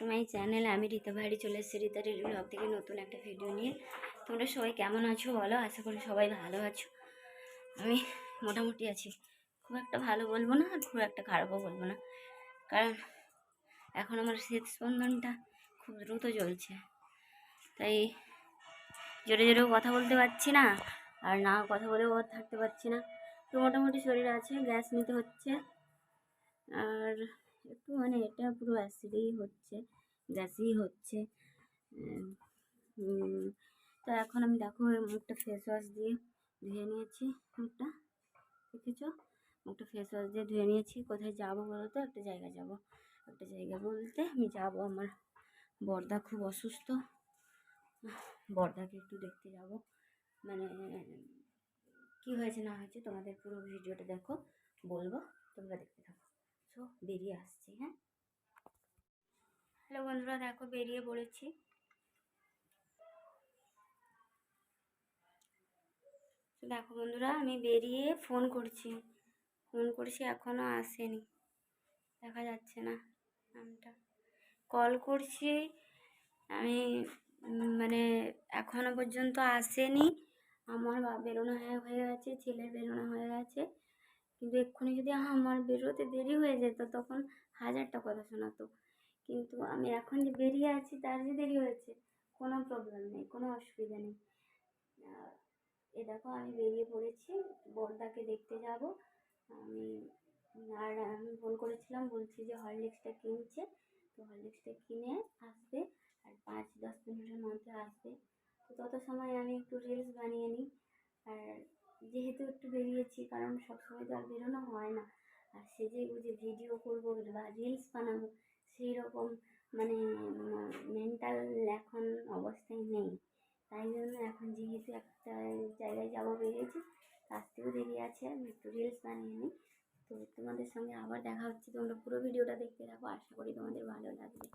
To my channel আমি রীতা ভারি চলে এসেছি রীতা রিলি ব্লগ থেকে নতুন একটা ভিডিও নিয়ে। তোমরা সবাই কেমন আছো বলো? আশা করি সবাই ভালো আছো। আমি মোটামুটি আছি। খুব একটা ভালো বলব না আর খুব একটা খারাপও বলব না। কারণ এখন আমার হৃদস্পন্দনটা খুব দ্রুত চলছে তাই জোরে জোরেও কথা বলতে পারছি না আর না কথা বলেও থাকতে পারছি না। তো মোটামুটি শরীর আছে, গ্যাস নিতে হচ্ছে। আর একটু মানে এটা পুরো অ্যাসিডেই হচ্ছে গ্যাসই হচ্ছে। তো এখন আমি দেখো মুখটা ফেস ওয়াশ দিয়ে ধুয়ে নিয়েছি মুখটা। দেখেছ? মুখটা ফেস ওয়াশ দিয়ে ধুয়ে নিয়েছি। কোথায় যাব বলো তো একটা জায়গা যাব। একটা জায়গা বলতে আমি যাব আমার বর্দা খুব অসুস্থ। বর্দাকে একটু দেখতে যাব। মানে কি হয়েছে না হয়েছে তোমাদের পুরো ভিডিওটা দেখো, বলব, তোমরা দেখতে থাকো। সো বেরিয়ে হ্যাঁ হ্যালো বন্ধুরা, দেখো বেরিয়ে পড়েছি। দেখো বন্ধুরা, আমি বেরিয়ে ফোন করছি। ফোন করছি এখনও আসেনি। দেখা যাচ্ছে না নামটা। কল করছি, আমি মানে এখনও পর্যন্ত আসেনি। আমার বেরোনো হয়ে হয়ে গেছে, ছেলের বেরোনো হয়ে গেছে। কিন্তু এক্ষুনি যদি আমার বেরোতে দেরি হয়ে যেত, তখন হাজারটা কথা শোনাতো। কিন্তু আমি এখন যে বেরিয়ে আছি, তার যে দেরি হয়েছে, কোনো প্রবলেম নেই, কোনো অসুবিধা নেই। এ দেখো, আমি বেরিয়ে পড়েছি বড়দাকে দেখতে যাব। আমি, আর আমি ফোন করেছিলাম, বলছি যে হরলিক্সটা কিনছে, তো হরলিক্সটা কিনে আসবে, আর পাঁচ দশ মিনিটের মধ্যে আসবে। তো তত সময় আমি একটু রিলস বানিয়ে নিই। আর যেহেতু একটু বেরিয়েছি, কারণ সবসময় তো আর বেরোনো হয় না, আর সেজে গুজে ভিডিও করব, বা রিলস বানাবো সেই রকম মানে মেন্টাল এখন অবস্থায় নেই। তাই জন্য এখন যেহেতু একটা জায়গায় যাব বেরিয়েছি আসতেও দেরি আছে, আমি একটু রিলস বানিয়ে নিই। তো তোমাদের সঙ্গে আবার দেখা হচ্ছে, তোমরা পুরো ভিডিওটা দেখতে থাকো, আশা করি তোমাদের ভালো লাগবে।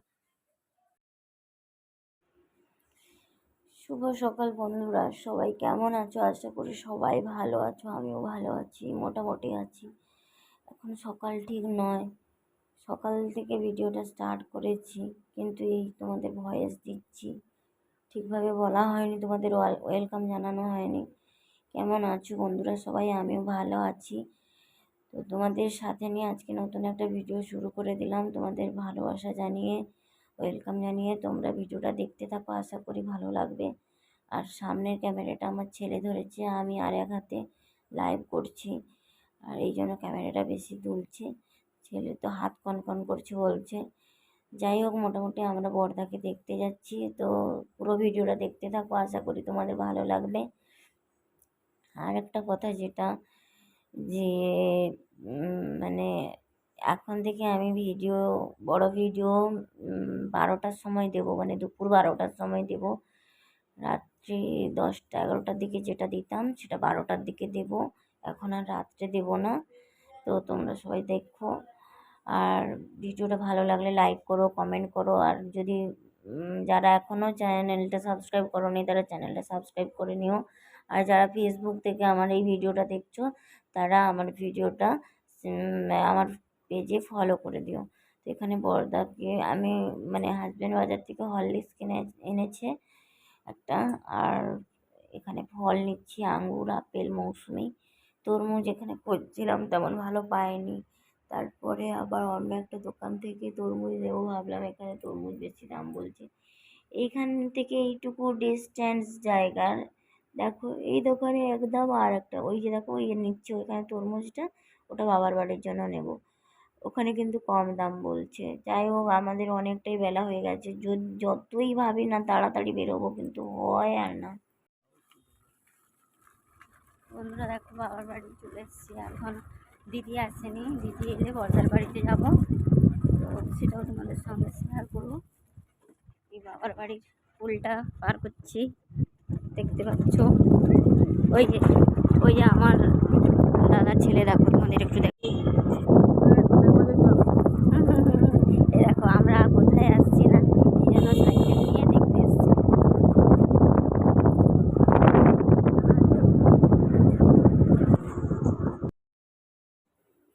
শুভ সকাল বন্ধুরা, সবাই কেমন আছো? আশা করি সবাই ভালো আছো, আমিও ভালো আছি, মোটামুটি আছি। এখন সকাল ঠিক নয় সকাল থেকে ভিডিওটা স্টার্ট করেছি, কিন্তু এই তোমাদের ভয়েস দিচ্ছি। ঠিকভাবে বলা হয়নি, তোমাদের ওয়েলকাম জানানো হয়নি। কেমন আছো বন্ধুরা সবাই? আমিও ভালো আছি। তো তোমাদের সাথে নিয়ে আজকে নতুন একটা ভিডিও শুরু করে দিলাম। তোমাদের ভালোবাসা জানিয়ে ওয়েলকাম জানিয়ে তোমরা ভিডিওটা দেখতে থাকো, আশা করি ভালো লাগবে। আর সামনের ক্যামেরাটা আমার ছেলে ধরেছে, আমি আর এক হাতে লাইভ করছি। আর এই জন্য ক্যামেরাটা বেশি দুলছে। ছেলে তো হাত কনকন করছে বলছে যাই হোক, মোটামুটি আমরা বর্দাকে দেখতে যাচ্ছি। তো পুরো ভিডিওটা দেখতে থাকো, আশা করি তোমাদের ভালো লাগবে। আর একটা কথা যেটা, যে মানে এখন থেকে আমি ভিডিও, বড় ভিডিও বারোটার সময় দেবো মানে দুপুর বারোটার সময় দেব। রাত্রি দশটা, এগারোটার দিকে যেটা দিতাম, সেটা বারোটার দিকে দেব। এখন আর রাত্রে দেব না। তো তোমরা সবাই দেখো। আর ভিডিওটা ভালো লাগলে লাইক করো কমেন্ট করো। আর যদি যারা এখনও চ্যানেলটা সাবস্ক্রাইব করোনি, তারা চ্যানেলটা সাবস্ক্রাইব করে নিও। আর যারা ফেসবুক থেকে আমার এই ভিডিওটা দেখছ, তারা আমার ভিডিওটা আমার পেজে ফলো করে দিও। তো এখানে বড়দাকে আমি মানে হাজব্যান্ড বাজার থেকে হরলিক্স কিনে, এনেছে একটা। আর এখানে ফল নিচ্ছি, আঙ্গুর, আপেল, মৌসুমি। তরমুজ এখানে খুঁজছিলাম তেমন ভালো পাইনি। তারপরে আবার অন্য একটা দোকান থেকে তরমুজ নেব ভাবলাম, এখানে তরমুজ বেশি দাম বলছে। এইখান থেকে এইটুকু ডিস্ট্যান্স জায়গার। দেখো, এই দোকানে একদম আর একটা, ওই যে দেখো, ওই নিচ্ছে ওইখানে তরমুজটা, ওটা বাবার বাড়ির জন্য নেব। ওখানে কিন্তু কম দাম বলছে। যাই হোক, আমাদের অনেকটাই বেলা হয়ে গেছে। যতই ভাবি না, তাড়াতাড়ি বেরোবো কিন্তু হয় আর না। বন্ধুরা, দেখো, বাবার বাড়ি চলে এসেছি। এখন দিদি আসেনি। দিদি এলে বর্দার বাড়িতে যাব। তো সেটাও তোমাদের সঙ্গে শেয়ার করব। এই বাবার বাড়ির পুলটা পার করছি। দেখতে পাচ্ছ? ওই যে ওই যে আমার দাদার ছেলে, দেখো তোমাদের একটু দেখো এই দেখো আমরা কোথায় আসছি না কি যেন সাইকেল নিয়ে দেখতে এসছি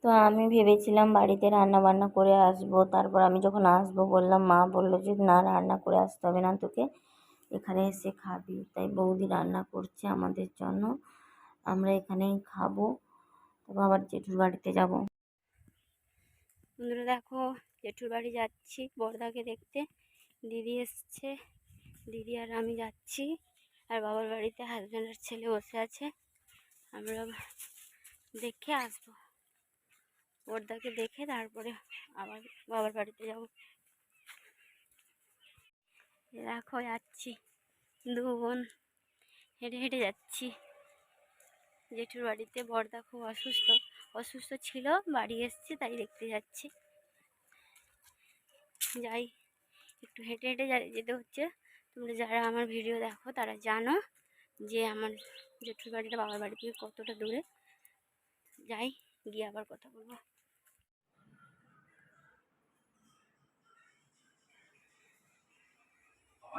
তো আমি ভেবেছিলাম বাড়িতে রান্না বান্না করে আসব। তারপর আমি যখন আসব বললাম, মা বলল যে, না, রান্না করে আসতে হবে না, তোকে এখানে এসে খাবি। তাই বৌদি রান্না করছে আমাদের জন্য। আমরা এখানেই খাব। তারপর আবার জেঠুর বাড়িতে যাব। বন্ধুরা, দেখো, জেঠুর বাড়ি যাচ্ছি বর্দাকে দেখতে। দিদি এসছে। দিদি আর আমি যাচ্ছি। আর বাবার বাড়িতে হাজব্যান্ডের ছেলে বসে আছে। আমরা দেখে আসব। বর্দাকে দেখে তারপরে আবার বাবার বাড়িতে যাব। দেখো যাচ্ছি। দু বোন হেঁটে হেঁটে যাচ্ছি। জেঠুর বাড়িতে বর্দা খুব অসুস্থ। অসুস্থ ছিল, বাড়ি এসছে, তাই দেখতে যাচ্ছি। যাই, একটু হেঁটে হেঁটে যেতে হচ্ছে। তোমরা যারা আমার ভিডিও দেখো, তারা জানো যে আমার জেঠুর বাড়িটা বাবার বাড়ি থেকে কতটা দূরে। যাই, গিয়ে আবার কথা বলব।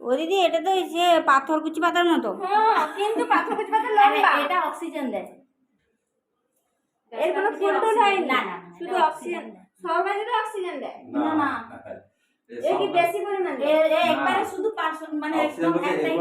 ও দিদি এটা তো সে পাথর কুচি পাতার মতো। কিন্তু পাথর কুচি পাতা লম্বা। এটা অক্সিজেন দেয়। এর কোনো ফুল টুল হয় না না শুধু অক্সিজেন সব কাজে তো অক্সিজেন দেয়। না না। এ কি বেশি পরিমাণ একবারে শুধু পাঁচশো মানে একদম একটাই